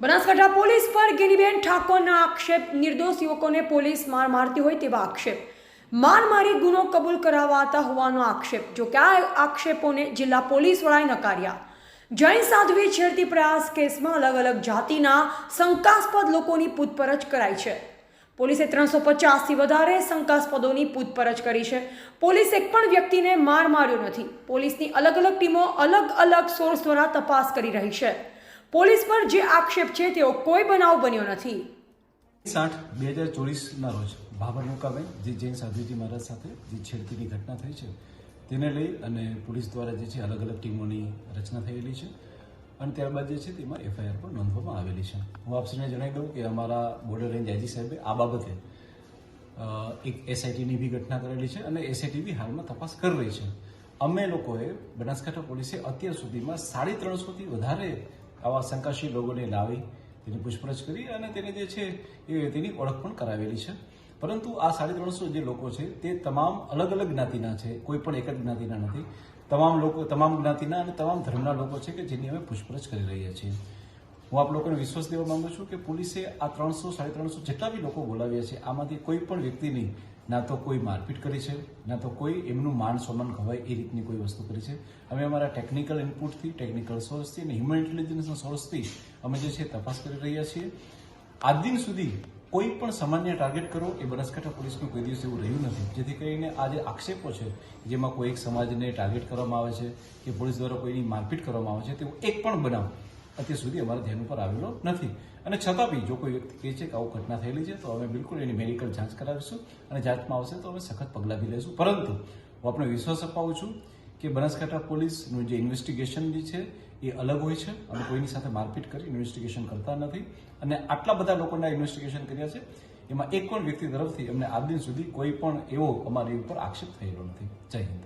Banaskantha police પર ગિરીબેન ઠાકોરના આક્ષેપ, નિર્દોષ યુવકોને પોલીસ માર મારતી હોય તેવા આક્ષેપ. માર મારી ગુનો કબૂલ કરાવાતા હોવાનો આક્ષેપ, જો કે આ આક્ષેપોને જિલ્લા પોલીસ વડાએ નકાર્યા. જૈન સાધ્વી છેડતી પ્રયાસ કેસમાં અલગ અલગ જાતિના શંકાસ્પદ લોકોની પૂછપરછ કરાઈ છે. પોલીસે ત્રણસો પચાસથી વધારે શંકાસ્પદોની પૂછપરછ કરી છે. પોલીસ એક પણ વ્યક્તિને માર માર્યો નથી. પોલીસની અલગ અલગ ટીમો અલગ અલગ સોર્સ દ્વારા તપાસ કરી રહી છે. પોલીસ પર જે આક્ષેપ છે તેઓ કોઈ બનાવ બન્યો નથી. સાઠ બે હજાર ચોવીસના રોજ ભાભર મુકામે જે જૈન સાધુજી મહારાજ સાથે જે છેડતીની ઘટના થઈ છે, તેને લઈ અને પોલીસ દ્વારા જે છે અલગ અલગ ટીમોની રચના થયેલી છે અને ત્યારબાદ જે છે તેમાં એફઆઈઆર પણ નોંધવામાં આવેલી છે. હું આપશ્રીને જણાવી દઉં કે અમારા બોર્ડર રેન્જ આઈજી સાહેબે આ બાબતે એક એસઆઈટીની બી ઘટના કરેલી છે અને એસઆઈટી બી હાલમાં તપાસ કરી રહી છે. અમે લોકોએ બનાસકાંઠા પોલીસે અત્યાર સુધીમાં સાડી ત્રણસોથી વધારે આવા શંકાશીલ લોકોને લાવી તેની પૂછપરછ કરી અને તેને જે છે એ તેની ઓળખ પણ કરાવેલી છે. પરંતુ આ સાડી ત્રણસો જે લોકો છે, તે તમામ અલગ અલગ જ્ઞાતિના છે, કોઈ પણ એક જ જ્ઞાતિના નથી. તમામ લોકો, તમામ જ્ઞાતિના અને તમામ ધર્મના લોકો છે કે જેની અમે પૂછપરછ કરી રહ્યા છીએ. હું આપ લોકોને વિશ્વાસ દેવા માંગુ છું કે પોલીસે આ ત્રણસો સાડી ત્રણસો જેટલા બી લોકો બોલાવ્યા છે, આમાંથી કોઈ પણ વ્યક્તિની ના તો કોઈ મારપીટ કરી છે, ના તો કોઈ એમનું માન સન્માન ખવાય એ રીતની કોઈ વસ્તુ કરી છે. અમે અમારા ટેકનિકલ ઇનપુટથી ટેકનિકલ સોર્સથી અને હ્યુમન ઇન્ટેલિજન્સના સોર્સથી અમે જે છે તપાસ કરી રહ્યા છીએ. આજ દિન સુધી કોઈ પણ સામાન્ય ટાર્ગેટ કરો એ બનાસકાંઠા પોલીસનું કોઈ દિવસ એવું રહ્યું નથી. જેથી કરીને આ જે આક્ષેપો છે, જેમાં કોઈ એક સમાજને ટાર્ગેટ કરવામાં આવે છે, કે પોલીસ દ્વારા કોઈની મારપીટ કરવામાં આવે છે તેવું એક પણ બનાવ અત્યાર સુધી અમારા ધ્યાન ઉપર આવેલો નથી. અને છતાં બી જો કોઈ વ્યક્તિ કહે છે કે આવું ઘટના થયેલી છે, તો અમે બિલકુલ એની મેડિકલ જાંચ કરાવીશું અને જાંચમાં આવશે તો અમે સખત પગલાં બી લઈશું પરંતુ હું આપણે વિશ્વાસ અપાવું છું કે બનાસકાંઠા પોલીસનું જે ઇન્વેસ્ટિગેશન જે છે, એ અલગ હોય છે અમે કોઈની સાથે મારપીટ કરી ઇન્વેસ્ટિગેશન કરતા નથી. અને આટલા બધા લોકોના ઇન્વેસ્ટિગેશન કર્યા છે, એમાં એક પણ વ્યક્તિ તરફથી અમને આ દિન સુધી કોઈ પણ એવો અમારી ઉપર આક્ષેપ થયેલો નથી. જય હિન્દ.